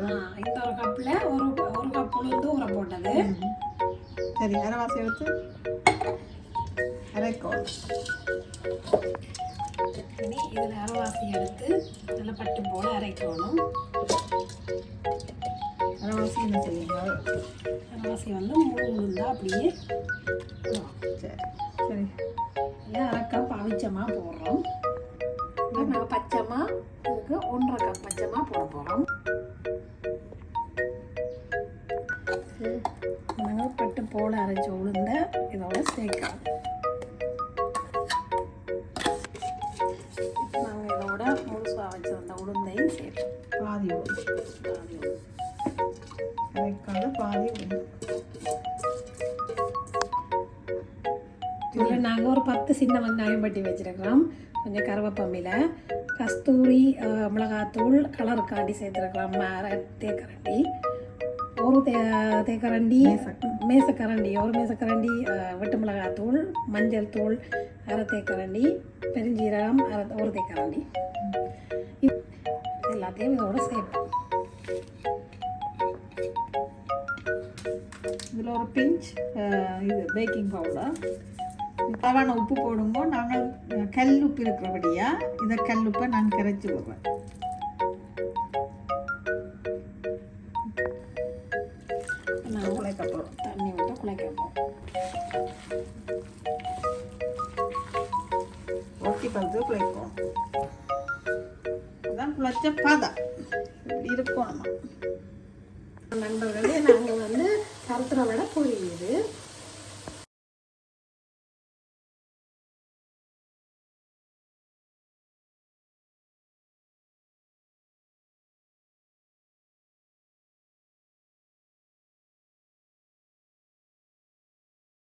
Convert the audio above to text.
ஆ, இந்த ஒரு கப்பில் ஒரு ஒரு கப் உளுந்து ஊற போட்டது. சரி அரைவாசி எடுத்து அரைக்கோள் இனி இதில் அரைவாசி எடுத்து நல்லா பட்டு போல அரைக்கணும். அரைவாசி என்ன செய்யுங்க? அரைவாசி வந்து முழு உளுந்தா அப்படியே சரி சரி. அரை கப் அவிச்சமாக போடுறோம். நாங்கள் பச்சைமா இதுக்கு ஒன்றரை கப் பச்சைமா போட போகிறோம் போல அரைச்ச உளுந்த இதோட சேர்க்கலாம். நாங்கள் இதோட முழுசாக வச்சிருந்த உளுந்தையும் சேர்ப்போம். பாதி உளுந்து. அரைக்காத பாதி உளுந்து. இதில் நாங்கள் ஒரு பத்து சின்ன வெங்காயம் பட்டி வச்சிருக்கிறோம். கொஞ்சம் கருவேப்பமில கஸ்தூரி மிளகாத்தூள் கலருக்காண்டி சேர்த்துருக்கிறோம். அரை தேக்கரண்டி ஒரு தே தேக்கரண்டி மேசக்கரண்டி ஒரு மேசக்கரண்டி அஹ், வெட்டு மிளகாத்தூள் மஞ்சள் தூள் அரை தேக்கரண்டி பெருஞ்சீரகம் அரை ஒரு தேக்கரண்டி. எல்லாத்தையும் இதோட சேர்ப்போம். இதில் ஒரு பிஞ்ச் இது பேக்கிங் பவுடர். தவான உப்பு போடுங்க நாங்கள் கல் உப்பு இருக்கிறபடியா இதை கல் உப்பை நான் கரைச்சி விடுறேன். போகிறோம் தண்ணி விட்டு குழைக்க ஒட்டி பழுத்து குழைக்கணும் அதான் குழைச்ச பதம் இப்படி இருக்கணுமா நண்பர்களே நாங்கள் வந்து கருத்துற விட புரியுது